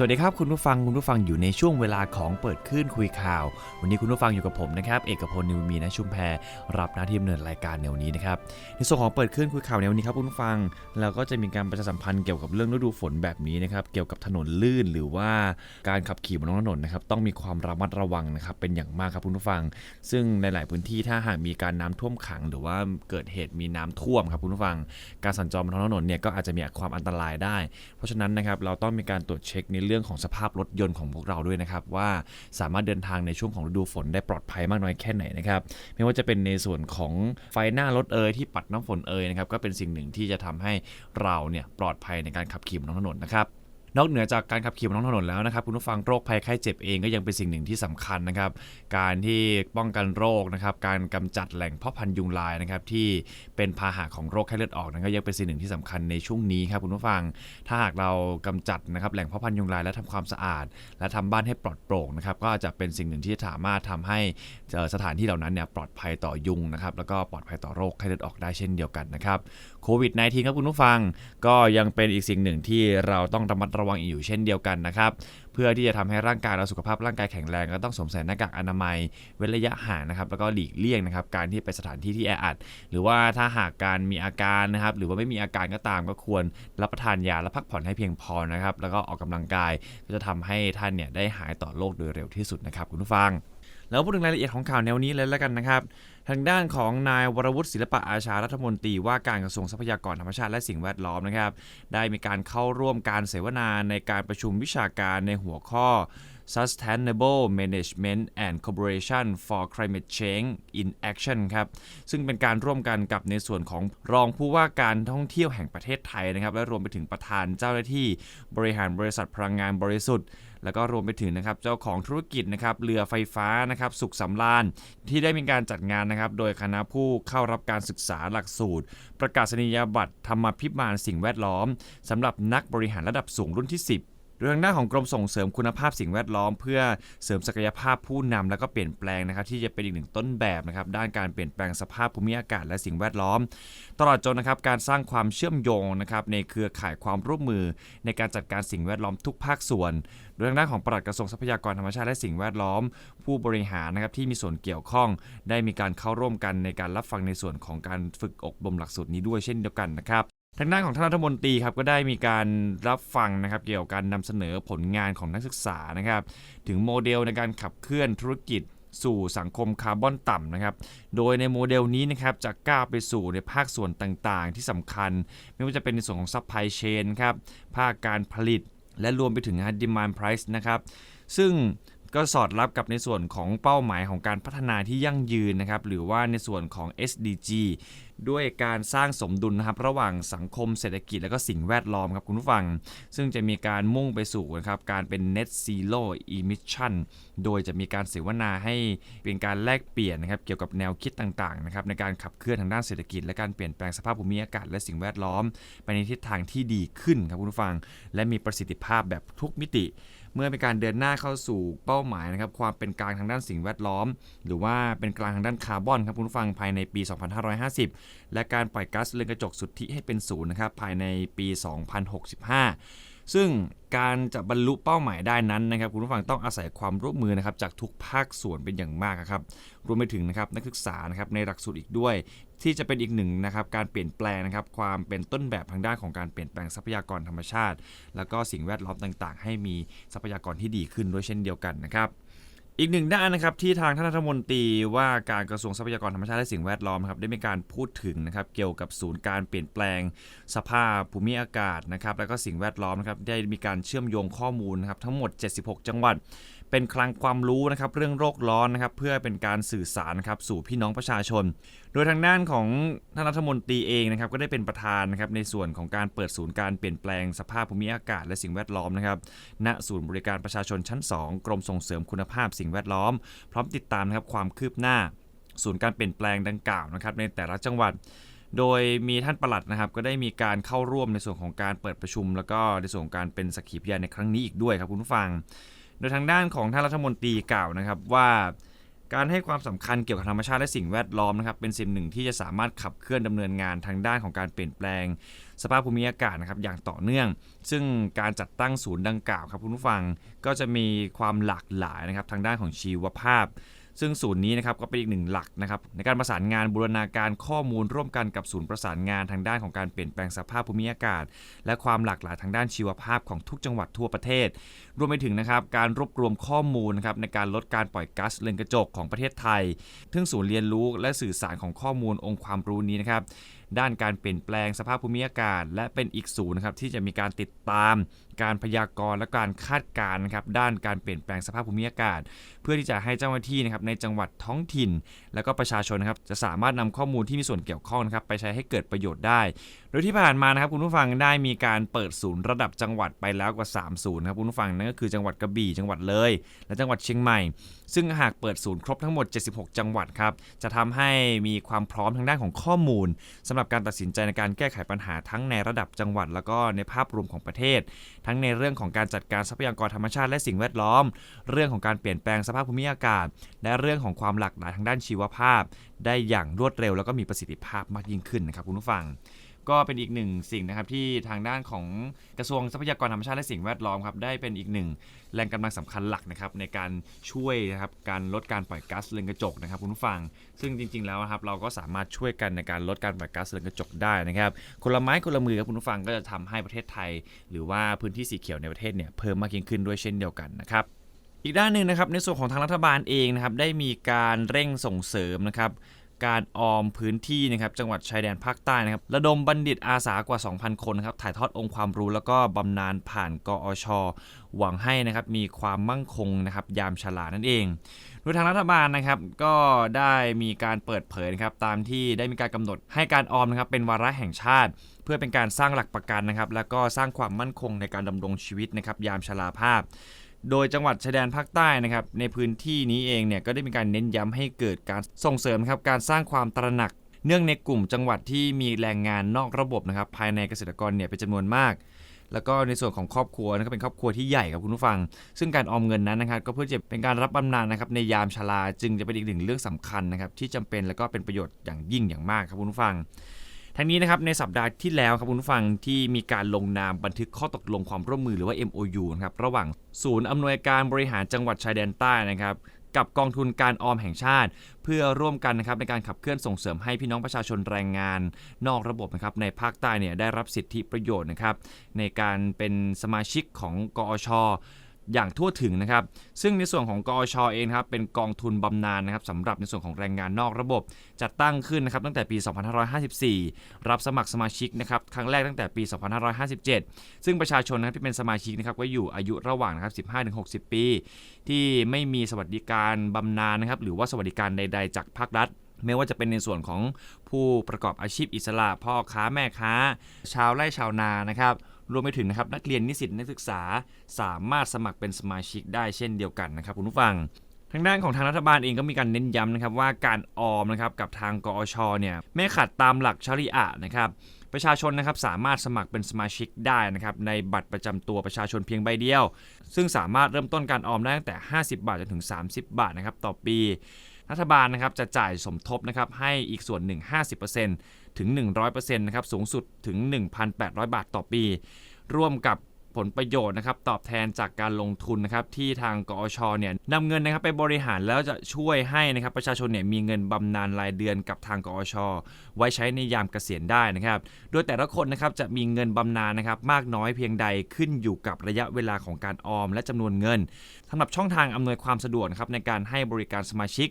สวัสดีครับคุณผู้ฟังคุณผู้ฟังอยู่ในช่วงเวลาของเปิดคลื่นคุยข่าว วันนี้คุณผู้ฟังอยู่กับผมนะครับเอกพลนิวมีนะชุมแพรรับหน้าที่ดำเนินรายการในวันนี้นะครับในส่วนของเปิดคลื่นคุยข่าวในวันนี้ครับคุณผู้ฟังเราก็จะมีการประชาสัมพันธ์เกี่ยวกับเรื่องฤดูฝนแบบนี้นะครับเกี่ยวกับถนนลื่นหรือว่าการขับขี่บนท้องถนนนะครับต้องมีความระมัดระวังนะครับเป็นอย่างมากครับคุณผู้ฟัง ซึ่งในหลายพื้นที่ถ้าหากมีการน้ำท่วมขัง หรือว่าเกิดเหตุมีน้ำท่วมครับคุณผู้ฟัง การสัญจรบนท้องถนนเนี่ยก็อาจจะมีความอันตรายได้ เพราะฉะนั้นนะครับเราต้องมีการตรวจเช็คในเรื่องของสภาพรถยนต์ของพวกเราด้วยนะครับ ว่าสามารถเดินทางในช่วงของฤดูฝนได้ปลอดภัยมากน้อยแค่ไหนนะครับไม่ว่าจะเป็นในส่วนของไฟหน้ารถเอยที่ปัดน้ำฝนเอยนะครับก็เป็นสิ่งหนึ่งที่จะทำให้เราเนี่ยปลอดภัยในการขับขี่บนท้องถนนนะครับ นอกเหนือจากการขับขี่บนท้องถนนแล้วนะครับคุณผู้ฟังโรคภัยไข้เจ็บเองก็ยังเป็นสิ่งหนึ่งที่สำคัญนะครับ การที่ป้องกันโรคนะครับ การกำจัดแหล่งเพาะพันธุ์ยุงลายนะครับที่เป็นพาหะของโรคไข้เลือดออกนั้นก็ยังเป็นสิ่งหนึ่งที่สำคัญในช่วงนี้ครับคุณผู้ฟัง ถ้าหากเรากำจัดนะครับแหล่งเพาะพันธุ์ยุงลายและทำความสะอาด และทำบ้านให้ปลอดโปร่งนะครับก็จะเป็นสิ่งหนึ่งที่สามารถทำให้สถานที่เหล่านั้นเนี่ยปลอดภัยต่อยุงนะครับแล้วก็ปลอดภัยต่อโรคไข้เลือดออกได้เช่นเดียวกันนะครับโควิด -19 ครับคุณผู้ฟังก็ยังเป็นอีกสิ่งหนึ่งที่เราต้องระมัดระวังวังอีกอยู่เช่นเดียวกันนะครับ เพื่อที่จะทำให้ร่างกายเราสุขภาพร่างกายแข็งแรงก็ต้องสวมใส่หน้ากากอนามัย เว้นระยะห่างนะครับ แล้วก็หลีกเลี่ยงนะครับ การที่ไปสถานที่ที่แออัด หรือว่าถ้าหากการมีอาการนะครับ หรือว่าไม่มีอาการก็ตามก็ควรรับประทานยาและพักผ่อนให้เพียงพอนะครับ แล้วก็ออกกำลังกายก็จะทำให้ท่านเนี่ยได้หายต่อโรคโดยเร็วที่สุดนะครับคุณผู้ฟัง แล้วพูดถึงรายละเอียดของข่าวแนวนี้เลยแล้วกันนะครับ ทางด้านของนายวรวุฒิศิลปะอาชารัฐมนตรีว่าการกระทรวงทรัพยากรธรรมชาติและสิ่งแวดล้อมนะครับ ได้มีการเข้าร่วมการเสวนาในการประชุมวิชาการในหัวข้อ Sustainable Management and Cooperation for Climate Change in Action ครับ ซึ่งเป็นการร่วมกันกับในส่วนของรองผู้ว่าการท่องเที่ยวแห่งประเทศไทยนะครับ และรวมไปถึงประธานเจ้าหน้าที่บริหารบริษัทพลังงานบริสุทธิ์ แล้วก็รวมไปถึงนะครับเจ้าของธุรกิจนะครับเรือไฟฟ้านะครับสุขสำราญที่ได้มีการจัดงานนะครับโดยคณะผู้เข้ารับการศึกษาหลักสูตร ประกาศนียบัตรธรรมพิบาลสิ่งแวดล้อมสำหรับนักบริหารระดับสูงรุ่นที่ 10 โดยทางด้านของกรมส่งเสริมคุณภาพสิ่งแวดล้อม เพื่อเสริมศักยภาพผู้นำและก็เปลี่ยนแปลงนะครับ ที่จะเป็นอีกหนึ่งต้นแบบนะครับด้านการเปลี่ยนแปลงสภาพภูมิอากาศและสิ่งแวดล้อม ตลอดจนนะครับการสร้างความเชื่อมโยงนะครับในเครือข่ายความร่วมมือ ในการจัดการสิ่งแวดล้อมทุกภาคส่วน โดยทางด้านของปลัดกระทรวงทรัพยากรธรรมชาติและสิ่งแวดล้อม ผู้บริหารนะครับที่มีส่วนเกี่ยวข้อง ได้มีการเข้าร่วมกันในการรับฟังในส่วนของการฝึกอบรมหลักสูตรนี้ด้วยเช่นเดียวกันนะครับ ทางด้านของท่านรัฐมนตรีครับก็ได้มีการรับฟังนะครับเกี่ยวกับการนำเสนอผลงานของนักศึกษานะครับ ถึงโมเดลในการขับเคลื่อนธุรกิจสู่สังคมคาร์บอนต่ำนะครับ โดยในโมเดลนี้นะครับจะก้าวไปสู่ในภาคส่วนต่างๆ ที่สำคัญ ไม่ว่าจะเป็นในส่วนของซัพพลายเชนครับภาคการผลิต และรวมไปถึง demand price นะครับ ซึ่งก็สอดรับกับในส่วนของเป้าหมายของการพัฒนาที่ยั่งยืนนะครับ หรือว่าในส่วนของ SDG ด้วยการสร้างสมดุลนะครับระหว่างสังคมเศรษฐกิจและก็สิ่งแวดล้อมครับคุณผู้ฟัง ซึ่งจะมีการมุ่งไปสู่นะครับการเป็น net zero emission โดยจะมีการเสวนาให้เป็นการแลกเปลี่ยนนะครับเกี่ยวกับแนวคิดต่างๆนะครับในการขับเคลื่อนทางด้านเศรษฐกิจ และการเปลี่ยนแปลงสภาพภูมิอากาศและสิ่งแวดล้อม ไปในทิศทางที่ดีขึ้นครับคุณผู้ฟัง และมีประสิทธิภาพแบบทุกมิติ เมื่อเป็นการเดินหน้าเข้าสู่เป้าหมายนะครับความเป็นกลางทางด้านสิ่งแวดล้อม หรือว่าเป็นกลางทางด้านคาร์บอนครับคุณผู้ฟังภายในปี 2550และการปล่อยก๊าซเรือนกระจกสุทธิให้เป็นศูนย์นะครับภายในปี 2065 ซึ่งการจะบรรลุเป้าหมายได้นั้นนะครับคุณผู้ฟังต้องอาศัยความร่วมมือนะครับจากทุกภาคส่วนเป็นอย่างมากครับรวมไปถึงนะครับนักศึกษานะครับในหลักสูตรอีกด้วย ที่จะเป็นอีกหนึ่งนะครับการเปลี่ยนแปลงนะครับความเป็นต้นแบบทางด้านของการเปลี่ยนแปลงทรัพยากรธรรมชาติ แล้วก็สิ่งแวดล้อมต่างๆ ให้มีทรัพยากรที่ดีขึ้นด้วยเช่นเดียวกันนะครับ อีกหนึ่งด้านนะครับที่ทางท่านรัฐมนตรีว่าการกระทรวงทรัพยากรธรรมชาติและสิ่งแวดล้อมครับได้มีการพูดถึงนะครับเกี่ยวกับศูนย์การเปลี่ยนแปลงสภาพภูมิอากาศนะครับแล้วก็สิ่งแวดล้อมนะครับได้มีการเชื่อมโยงข้อมูลนะครับทั้งหมด 76 จังหวัด เป็นคลังความรู้นะครับเรื่องโรคร้อนนะครับเพื่อเป็นการสื่อสารครับสู่พี่น้องประชาชน โดยทางด้านของท่านรัฐมนตรีเองนะครับก็ได้เป็นประธานนะครับในส่วนของการเปิดศูนย์การเปลี่ยนแปลงสภาพภูมิอากาศและสิ่งแวดล้อมนะครับณศูนย์บริการประชาชนชั้น 2 กรมส่งเสริมคุณภาพสิ่งแวดล้อม พร้อมติดตามนะครับความคืบหน้าศูนย์การเปลี่ยนแปลงดังกล่าวนะครับในแต่ละจังหวัดโดยมีท่านประหลัดนะครับ ก็ได้มีการเข้าร่วมในส่วนของการเปิดประชุม แล้วก็ในส่วนของการเป็นสักขีพยานในครั้งนี้อีกด้วยครับคุณผู้ฟัง โดยทางด้านของท่านรัฐมนตรีกล่าวนะครับว่าการให้ความสำคัญเกี่ยวกับธรรมชาติและสิ่งแวดล้อมนะครับเป็นสิ่งหนึ่งที่จะสามารถขับเคลื่อนดำเนินงานทางด้านของการเปลี่ยนแปลง สภาพภูมิอากาศนะครับอย่างต่อเนื่อง ซึ่งการจัดตั้งศูนย์ดังกล่าวครับคุณผู้ฟังก็จะมีความหลากหลายนะครับทางด้านของชีวภาพ ซึ่งศูนย์นี้นะครับก็เป็นอีกหนึ่งหลักนะครับในการประสานงานบูรณาการข้อมูลร่วมกันกับศูนย์ประสานงานทางด้านของการเปลี่ยนแปลงสภาพภูมิอากาศ และความหลากหลายทางด้านชีวภาพของทุกจังหวัดทั่วประเทศ รวมไปถึงนะครับการรวบรวมข้อมูลนะครับในการลดการปล่อยก๊าซเรือนกระจกของประเทศไทยซึ่งศูนย์เรียนรู้และสื่อสารของข้อมูลองค์ความรู้นี้นะครับ ด้านการเปลี่ยนแปลงสภาพภูมิอากาศ และเป็นอีกศูนย์นะครับที่จะมีการติดตาม การพยากรณ์และการคาดการณ์นะครับด้านการเปลี่ยนแปลงสภาพภูมิอากาศ เพื่อที่จะให้เจ้าหน้าที่นะครับในจังหวัดท้องถิ่น และก็ประชาชนนะครับจะสามารถนำข้อมูลที่มีส่วนเกี่ยวข้องนะครับไปใช้ให้เกิดประโยชน์ได้ โดยที่ผ่านมานะครับคุณผู้ฟังได้มีการเปิดศูนย์ระดับจังหวัดไปแล้วกว่า3ศูนย์ครับคุณผู้ฟังนั่นก็คือจังหวัดกระบี่จังหวัดเลย และจังหวัดเชียงใหม่ ซึ่งหากเปิดศูนย์ครบทั้งหมด 76 จังหวัดครับจะทำให้มีความพร้อมทางด้านของข้อมูลสำหรับการตัดสินใจในการแก้ไขปัญหาทั้งในระดับจังหวัด แล้วก็ในภาพรวมของประเทศ ทั้งในเรื่องของการจัดการทรัพยากรธรรมชาติและสิ่งแวดล้อม เรื่องของการเปลี่ยนแปลงสภาพภูมิอากาศ และเรื่องของความหลากหลายทางด้านชีวภาพ ได้อย่างรวดเร็ว แล้วก็มีประสิทธิภาพมากยิ่งขึ้นนะครับคุณผู้ฟัง ก็เป็นอีกหนึ่งสิ่งนะครับที่ทางด้านของกระทรวงทรัพยากรธรรมชาติและสิ่งแวดล้อมครับได้เป็นอีกหนึ่งแรงกำลังสำคัญหลักนะครับในการช่วยนะครับการลดการปล่อยก๊าซเรือนกระจกนะครับคุณผู้ฟัง ซึ่งจริง ๆแล้วนะครับเราก็สามารถช่วยกันในการลดการปล่อยก๊าซเรือนกระจกได้นะครับคนละไม้คนละมือครับคุณผู้ฟังก็จะทำให้ประเทศไทย หรือว่าพื้นที่สีเขียวในประเทศเนี่ยเพิ่มมากยิ่งขึ้นด้วยเช่นเดียวกันนะครับอีกด้านหนึ่งนะครับในส่วนของทางรัฐบาลเองนะครับได้มีการเร่งส่งเสริมนะครับ การออมพื้นที่นะครับจังหวัดชายแดนภาคใต้นะครับระดมบัณฑิตอาสากว่า 2,000 คนนะครับถ่ายทอดองค์ความรู้แล้วก็บำนาญผ่านกอช หวังให้นะครับมีความมั่งคงนะครับยามฉลานั่นเอง โดยทางรัฐบาลนะครับก็ได้มีการเปิดเผยนะครับตามที่ได้มีการกำหนดให้การออมนะครับเป็นวาระแห่งชาติ เพื่อเป็นการสร้างหลักประกันนะครับแล้วก็สร้างความมั่นคงในการดำรงชีวิตนะครับยามชราภาพ โดยจังหวัดชายแดนภาคใต้นะครับในพื้นที่นี้เองเนี่ยก็ได้มีการเน้นย้ำให้เกิดการส่งเสริมครับการสร้างความตระหนัก เนื่องในกลุ่มจังหวัดที่มีแรงงานนอกระบบนะครับภายในเกษตรกรเนี่ยเป็นจำนวนมาก แล้วก็ในส่วนของครอบครัวนะครับเป็นครอบครัวที่ใหญ่ครับคุณผู้ฟัง ซึ่งการออมเงินนั้นนะครับก็เพื่อจะเป็นการรับบำนาญนะครับในยามชราจึงจะเป็นอีกหนึ่งเรื่องสำคัญนะครับที่จำเป็นและก็เป็นประโยชน์อย่างยิ่งอย่างมากครับคุณผู้ฟัง ทั้งนี้นะครับในสัปดาห์ที่แล้วครับคุณผู้ฟังที่มีการลงนามบันทึกข้อตกลงความร่วมมือหรือว่า MOU นะครับระหว่างศูนย์อำนวยการบริหารจังหวัดชายแดนใต้นะครับกับกองทุนการออมแห่งชาติ เพื่อร่วมกันนะครับในการขับเคลื่อนส่งเสริมให้พี่น้องประชาชนแรงงาน นอกระบบนะครับในภาคใต้เนี่ยได้รับสิทธิประโยชน์นะครับในการเป็นสมาชิกของกอช อย่างทั่วถึงนะครับ ซึ่งในส่วนของกอชอเองนครับเป็นกองทุนบำนาญนะครับสำหรับในส่วนของแรงงานนอกระบบ จัดตั้งขึ้นนะครับตั้งแต่ปี 2554 รับสมัครสมาชิกนะครับครั้งแรกตั้งแต่ปี 2557 ซึ่งประชาชนนะครับที่เป็นสมาชิกนะครับก็อยู่อายุระหว่างนะครับ 15-60 ปี ที่ไม่มีสวัสดิการบำนาญนะครับหรือว่าสวัสดิการใด ๆ จากภาครัฐไม่ว่าจะเป็นในส่วนของผู้ประกอบอาชีพอิสระ พ่อค้าแม่ค้า ชาวไร่ชาวนานะครับ รวมไปถึงนะครับนักเรียนนิสิตนักศึกษาสามารถสมัครเป็นสมาชิกได้เช่นเดียวกันนะครับคุณผู้ฟังทางด้านของทางรัฐบาลเองก็มีการเน้นย้ำนะครับว่าการออมนะครับกับทางกอชเนี่ยไม่ขัดตามหลักชริอะนะครับประชาชนนะครับสามารถสมัครเป็นสมาชิกได้นะครับในบัตรประจำตัวประชาชนเพียงใบเดียว ซึ่งสามารถเริ่มต้นการออมได้ตั้งแต่ 50 บาทจนถึง 30 บาทนะครับต่อปี รัฐบาลนะครับจะจ่ายสมทบนะครับให้อีกส่วนหนึ่ง 50% ถึง 100%นะครับสูงสุดถึง 1,800 บาทต่อปี ร่วมกับ ผลประโยชน์นะครับตอบแทนจากการลงทุนนะครับที่ทางกอชเนี่ยนำเงินนะครับไปบริหารแล้วจะช่วยให้นะครับประชาชนเนี่ยมีเงินบำนาญรายเดือนกับทางกอชไว้ใช้ในยามเกษียณได้นะครับโดยแต่ละคนนะครับจะมีเงินบำนาญนะครับมากน้อยเพียงใดขึ้นอยู่กับระยะเวลาของการออมและจำนวนเงินสำหรับช่องทางอำนวยความสะดวกนะครับในการให้บริการสมาชิก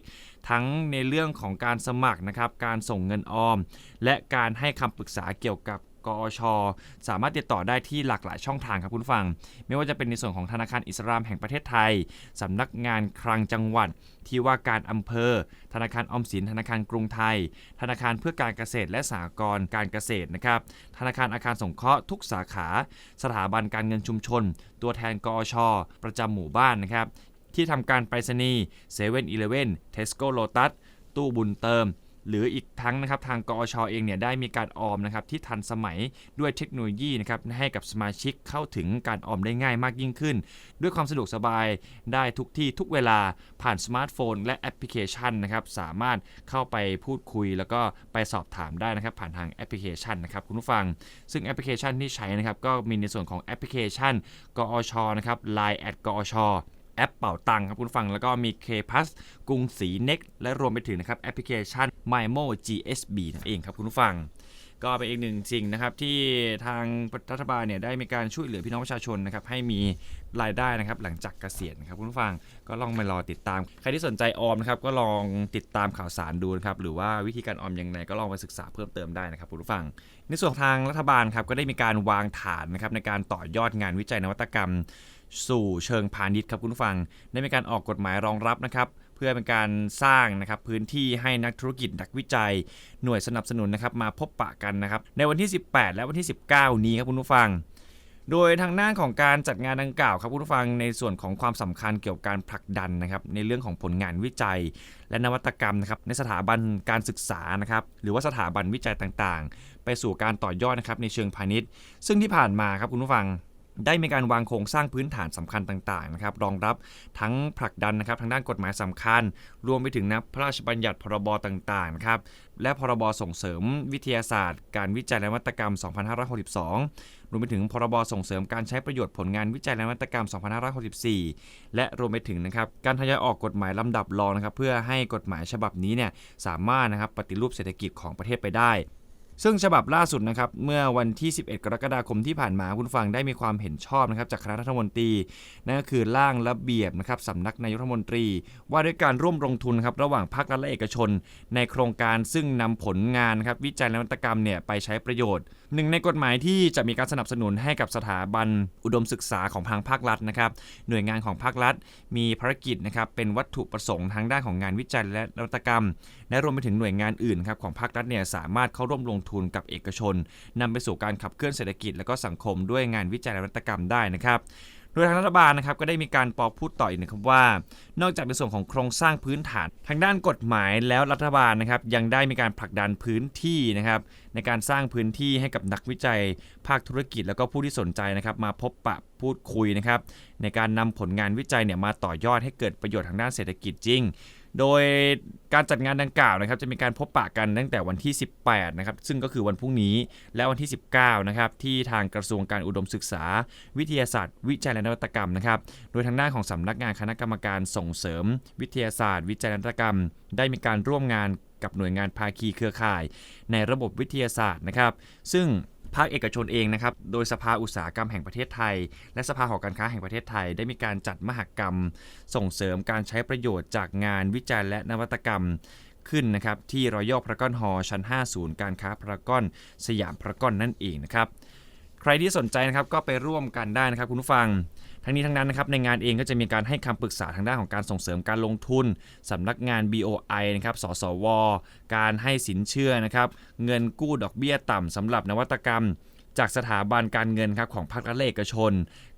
ทั้งในเรื่องของการสมัครนะครับการส่งเงินออม และการให้คำปรึกษาเกี่ยวกับ กอช สามารถติดต่อได้ที่หลากหลายช่องทางครับคุณฟัง ไม่ว่าจะเป็นในส่วนของธนาคารอิสลามแห่งประเทศไทย สำนักงานคลังจังหวัด ที่ว่าการอำเภอ ธนาคารอมสิน ธนาคารกรุงไทย ธนาคารเพื่อการเกษตรและสหกรณ์การเกษตรนะครับ ธนาคารอาคารสงเคราะห์ทุกสาขา สถาบันการเงินชุมชน ตัวแทนกอช ประจำหมู่บ้านนะครับที่ทำการไปรษณีย์เซเว่นอีเลเว่นเทสโก้โลตัสตู้บุญเติม หรืออีกทั้งนะครับทางกอชเองเนี่ยได้มีการออมนะครับที่ทันสมัยด้วยเทคโนโลยีนะครับให้กับสมาชิกเข้าถึงการออมได้ง่ายมากยิ่งขึ้น ด้วยความสะดวกสบายได้ทุกที่ทุกเวลาผ่านสมาร์ทโฟน และแอปพลิเคชันนะครับสามารถเข้าไปพูดคุย แล้วก็ไปสอบถามได้นะครับผ่านทางแอปพลิเคชันนะครับคุณผู้ฟัง ซึ่งแอปพลิเคชันที่ใช้นะครับก็มีในส่วนของแอปพลิเคชันกอชนะครับ Line แอดกอช แอปเป่าตังครับคุณฟังแล้วก็มี K p a s กรุงศรี Next และรวมไปถึงนะครับแอปพลิเคชัน MyMo GSB นั่นเองครับคุณผู้ฟัง ก็เป็นอีกหนึ่งสิ่งนะครับที่ทางรัฐบาลเนี่ยได้มีการช่วยเหลือพี่น้องประชาชนนะครับให้มีรายได้นะครับหลังจากเกษียณครับคุณผู้ฟังก็ลองมารอติดตาม ใครที่สนใจออมนะครับก็ลองติดตามข่าวสารดูนะครับหรือว่าวิธีการออมยังไงก็ลองไปศึกษาเพิ่มเติมได้นะครับคุณผู้ฟัง ในส่วนของทางรัฐบาลครับก็ได้มีการวางฐานนะครับในการต่อยอดงานวิจัยนวัตกรรม สู่เชิงพาณิชย์ครับคุณผู้ฟัง ได้มีการออกกฎหมายรองรับนะครับเพื่อเป็นการสร้างนะครับพื้นที่ให้นักธุรกิจนักวิจัย หน่วยสนับสนุนนะครับมาพบปะกันนะครับในวันที่ 18 และวันที่ 19 นี้ครับคุณผู้ฟัง โดยทางด้านของการจัดงานดังกล่าวครับคุณผู้ฟังในส่วนของความสำคัญเกี่ยวกับการผลักดันนะครับในเรื่องของผลงานวิจัย และนวัตกรรมนะครับในสถาบันการศึกษานะครับหรือว่าสถาบันวิจัยต่างๆ ไปสู่การต่อยอดนะครับในเชิงพาณิชย์ ซึ่งที่ผ่านมาครับคุณผู้ฟัง ได้มีการวางโครงสร้างพื้นฐานสำคัญต่างๆนะครับรองรับทั้งผลักดันนะครับทางด้านกฎหมายสำคัญ รวมไปถึงนะพระราชบัญญัติพรบต่างๆครับและพรบส่งเสริมวิทยาศาสตร์ การวิจัยและนวัตกรรม 2562 รวมไปถึงพรบส่งเสริมการใช้ประโยชน์ผลงานวิจัยและนวัตกรรม 2564 และรวมไปถึงนะครับการทยอยออกกฎหมายลำดับรองนะครับเพื่อให้กฎหมายฉบับนี้เนี่ยสามารถนะครับปฏิรูปเศรษฐกิจของประเทศไปได้ ซึ่งฉบับล่าสุดนะครับเมื่อวันที่ 11 กรกฎาคมที่ผ่านมาคุณฟังได้มีความเห็นชอบนะครับจากคณะรัฐมนตรีนั่นก็คือร่างระเบียบนะครับสำนักนายกรัฐมนตรี ว่าด้วยการร่วมลงทุนครับระหว่างภาครัฐและเอกชน ในโครงการซึ่งนำผลงานครับวิจัยและนวัตกรรมเนี่ยไปใช้ประโยชน์ หนึ่งในกฎหมายที่จะมีการสนับสนุนให้กับสถาบันอุดมศึกษาของทางภาครัฐนะครับหน่วยงานของภาครัฐ มีภารกิจนะครับเป็นวัตถุประสงค์ทางด้านของงานวิจัยและนวัตกรรม และรวมไปถึงหน่วยงานอื่นครับของภาครัฐเนี่ยสามารถเข้าร่วมลงทุนกับเอกชนนำไปสู่การขับเคลื่อนเศรษฐกิจและก็สังคมด้วยงานวิจัยและนวัตกรรมได้นะครับโดยทางรัฐบาลนะครับก็ได้มีการปอพูดต่ออีกนะครับว่า นอกจากในส่วนของโครงสร้างพื้นฐาน ทางด้านกฎหมายแล้วรัฐบาลนะครับยังได้มีการผลักดันพื้นที่นะครับในการสร้างพื้นที่ให้กับนักวิจัย ภาคธุรกิจ แล้วก็ผู้ที่สนใจนะครับมาพบปะพูดคุยนะครับในการนำผลงานวิจัยเนี่ยมาต่อยอดให้เกิดประโยชน์ทางด้านเศรษฐกิจจริง โดยการจัดงานดังกล่าวนะครับจะมีการพบปะกันตั้งแต่วันที่ 18 นะครับ ซึ่งก็คือวันพรุ่งนี้และวันที่ 19 นะครับ ที่ทางกระทรวงการอุดมศึกษา วิทยาศาสตร์ วิจัยและนวัตกรรมนะครับ โดยทางด้านของสำนักงานคณะกรรมการส่งเสริม วิทยาศาสตร์ วิจัยและนวัตกรรม ได้มีการร่วมงานกับหน่วยงานภาคีเครือข่าย ในระบบวิทยาศาสตร์นะครับ ซึ่ง ภาคเอกชนเองนะครับ โดยสภาอุตสาหกรรมแห่งประเทศไทย และสภาหอการค้าแห่งประเทศไทย ได้มีการจัดมหกรรม ส่งเสริมการใช้ประโยชน์จากงานวิจัยและนวัตกรรมขึ้นนะครับที่รอยัลพารากอนฮอลชั้น5ศูนย์การค้าพารากอนสยามพารากอนนั่นเองนะครับ ใครที่สนใจนะครับก็ไปร่วมกันได้นะครับคุณผู้ฟัง ทั้งนี้ทั้งนั้นนะครับในงานเองก็จะมีการให้คำปรึกษาทางด้านของการส่งเสริมการลงทุนสำนักงาน BOI นะครับสสว การให้สินเชื่อนะครับเงินกู้ดอกเบี้ยต่ำสำหรับนวัตกรรมจากสถาบันการเงินครับของภาครัฐและเอกชน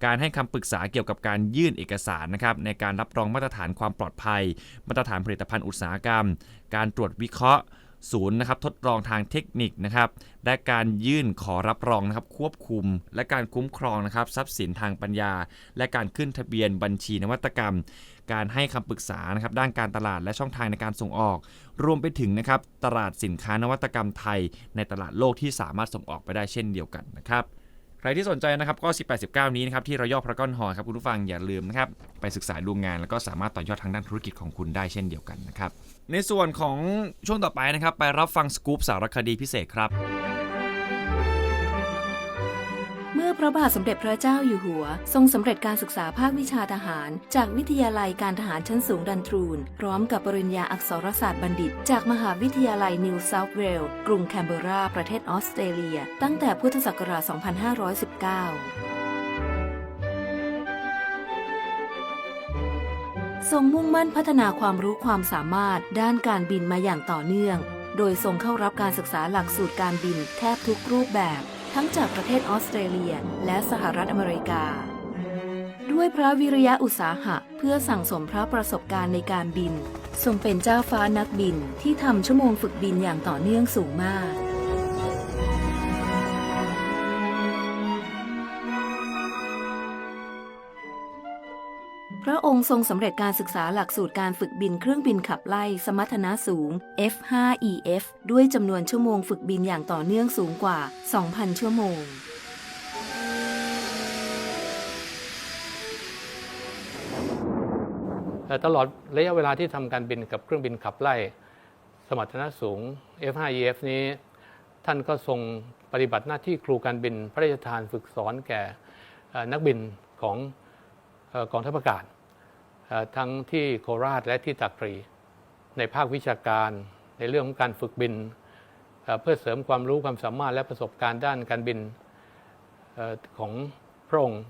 การให้คำปรึกษาเกี่ยวกับการยื่นเอกสารนะครับในการรับรองมาตรฐานความปลอดภัย มาตรฐานผลิตภัณฑ์อุตสาหกรรม การตรวจวิเคราะห์ ศูนย์นะครับทดลองทางเทคนิคนะครับและการยื่นขอรับรองนะครับควบคุม และการคุ้มครองนะครับทรัพย์สินทางปัญญา และการขึ้นทะเบียนบัญชีนวัตกรรม การให้คำปรึกษานะครับด้านการตลาดและช่องทางในการส่งออก รวมไปถึงนะครับตลาดสินค้านวัตกรรมไทย ในตลาดโลกที่สามารถส่งออกไปได้เช่นเดียวกันนะครับ ใครที่สนใจนะครับก็ 18 19 นี้นะครับที่รอย่อพระก้อนหอครับคุณผู้ฟังอย่าลืมนะครับไปศึกษาดูงาน แล้วก็สามารถต่อยอดทางด้านธุรกิจของคุณได้เช่นเดียวกันนะครับในส่วนของช่วงต่อไปนะครับไปรับฟังสกู๊ปสารคดีพิเศษครับ มื่อพระบาทสมเด็จพระเจ้าอยู่หัว ทรงสำเร็จการศึกษาภาควิชาทหาร จากวิทยาลัยการทหารชั้นสูงดันทรูน พร้อมกับปริญญาอักษรศาสตร์บัณฑิต จากมหาวิทยาลัยนิวเซาท์เวลส์กรุงแคนเบราประเทศออสเตรเลีย ตั้งแต่พุทธศักราช 2519ทรงมุ่งมั่นพัฒนาความรู้ความสามารถด้านการบินมาอย่างต่อเนื่อง โดยทรงเข้ารับการศึกษาหลักสูตรการบินแทบทุกรูปแบบ ทั้งจากประเทศออสเตรเลียและสหรัฐอเมริกา ด้วยพระวิริยะอุตสาหะเพื่อสั่งสมพระประสบการณ์ในการบินทรงเป็นเจ้าฟ้านักบินที่ทำชั่วโมงฝึกบินอย่างต่อเนื่องสูงมาก ค์ทรงสำเร็จการศึกษาหลักสูตรการฝึกบินเครื่องบินขับไล่สมรรถนะสูง F5EF ด้วยจำนวนชั่วโมงฝึกบินอย่างต่อเนื่องสูงกว่า 2,000 ชั่วโมงตลอดระยะเวลาที่ทำการบินกับเครื่องบินขับไล่ สมรรถนะสูง F5EF นี้ ท่านก็ทรงปฏิบัติหน้าที่ครูการบินพระราชทานฝึกสอนแก่นักบินของกองทัพอากาศ ทั้งที่โคราชและที่ตากรี ในภาควิชาการในเรื่องของการฝึกบิน เพื่อเสริมความรู้ความสามารถและประสบการณ์ด้านการบินของพระองค์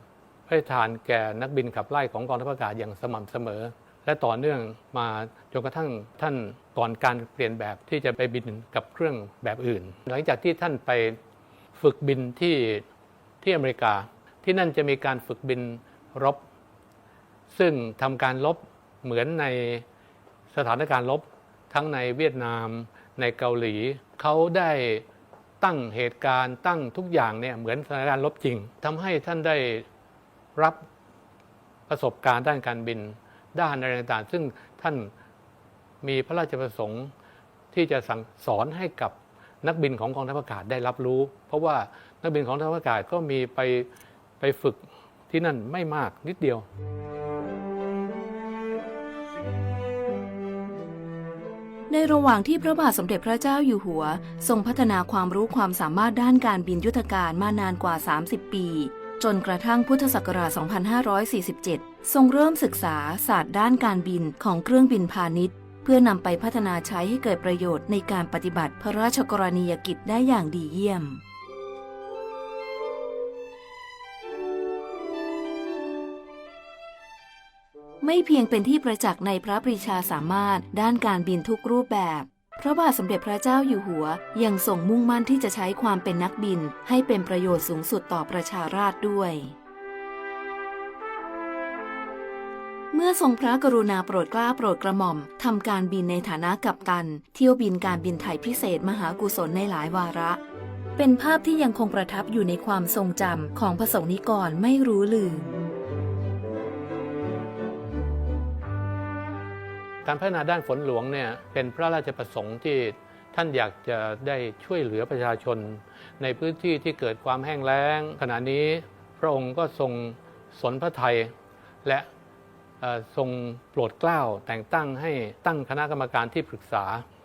พระราชทานแก่นักบินขับไล่ของกองทัพอากาศอย่างสม่ำเสมอ และต่อเนื่องมาจนกระทั่งท่านก่อนการเปลี่ยนแบบที่จะไปบินกับเครื่องแบบอื่น หลังจากที่ท่านไปฝึกบินที่ที่อเมริกา ที่นั่นจะมีการฝึกบินรบ ซึ่งทำการลบเหมือนในสถานการณ์ลบทั้งในเวียดนาม ในเกาหลี เขาได้ตั้งเหตุการณ์ตั้งทุกอย่างเนี่ยเหมือนสถานการณ์ลบจริงทำให้ท่านได้รับประสบการณ์ด้านการบินด้านอะไรต่างๆซึ่งท่านมีพระราชประสงค์ที่จะสั่งสอนให้กับนักบินของกองทัพอากาศได้รับรู้ เพราะว่านักบินของกองทัพอากาศก็มีไปไปฝึกที่นั่นไม่มากนิดเดียว ในระหว่างที่พระบาทสมเด็จพระเจ้าอยู่หัว ทรงพัฒนาความรู้ความสามารถด้านการบินยุทธการมานานกว่า 30 ปี จนกระทั่งพุทธศักราช 2547 ทรงเริ่มศึกษาศาสตร์ด้านการบินของเครื่องบินพาณิชย์ เพื่อนำไปพัฒนาใช้ให้เกิดประโยชน์ในการปฏิบัติพระราชกรณียกิจได้อย่างดีเยี่ยม ไม่เพียงเป็นที่ประจักษ์ในพระปรีชาสามารถด้านการบินทุกรูปแบบพระบาทสมเด็จพระเจ้าอยู่หัวยังทรงมุ่งมั่นที่จะใช้ความเป็นนักบิน ให้เป็นประโยชน์สูงสุดต่อประชาราษฎร์ด้วย เมื่อทรงพระกรุณาโปรดกล้าโปรดกระหม่อมทำการบินในฐานะกัปตัน เที่ยวบินการบินไทยพิเศษมหากุศลในหลายวาระ เป็นภาพที่ยังคงประทับอยู่ในความทรงจำของพระสงฆ์นิกรไม่รู้ลืม การพัฒนาด้านฝนหลวงเนี่ยเป็นพระราชประสงค์ที่ท่านอยากจะได้ช่วยเหลือประชาชน ในพื้นที่ที่เกิดความแห้งแล้ง ขณะนี้พระองค์ก็ทรงสนพระไทย และทรงโปรดเกล้าแต่งตั้งให้ตั้งคณะกรรมการที่ปรึกษา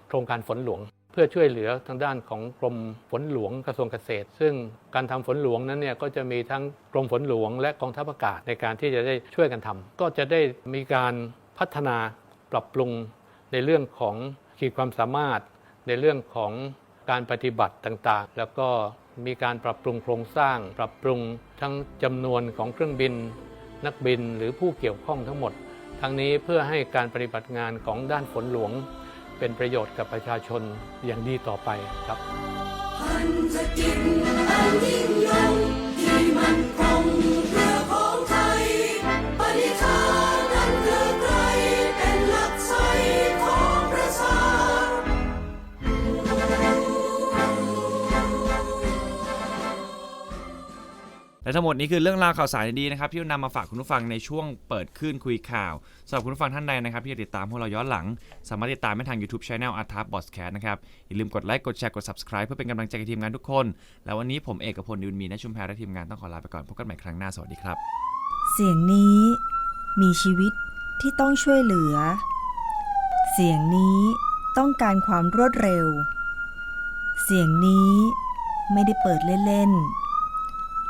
โครงการฝนหลวง เพื่อช่วยเหลือทางด้านของกรมฝนหลวงกระทรวงเกษตร ซึ่งการทำฝนหลวงนั้นเนี่ยก็จะมีทั้งกรมฝนหลวง และกองทัพอากาศในการที่จะได้ช่วยกันทำก็จะได้มีการพัฒนา ปรับปรุงในเรื่องของขีดความสามารถ ในเรื่องของการปฏิบัติต่างๆ แล้วก็มีการปรับปรุงโครงสร้าง ปรับปรุงทั้งจำนวนของเครื่องบิน นักบินหรือผู้เกี่ยวข้องทั้งหมด ทั้งนี้เพื่อให้การปฏิบัติงานของด้านฝนหลวง เป็นประโยชน์กับประชาชนอย่างดีต่อไปครับ และทั้งหมดนี้คือเรื่องราวข่าวสารดีๆนะครับที่นำมาฝากคุณผู้ฟังในช่วงเปิดขึ้นคุยข่าวสำหรับคุณผู้ฟังท่านใดนะครับที่จะติดตามพวกเราย้อนหลัง สามารถติดตามได้ทาง YouTube Channel a r t a p b o s c a s t นะครับอย่าลืมกดไลค์กดแชร์กด Subscribe เพื่อเป็นกำลังใจกับทีมงานทุกคน แล้ววันนี้ผมเอกพลดิวมีนะชุมแพรและทีมงานต้องขอลาไปก่อนพบกันใหม่ครั้งหน้าสวัสดีครับ เสียงนี้มีชีวิตที่ต้องช่วยเหลือ เสียงนี้ต้องการความรวดเร็ว เสียงนี้ไม่ได้เปิดเล่นๆ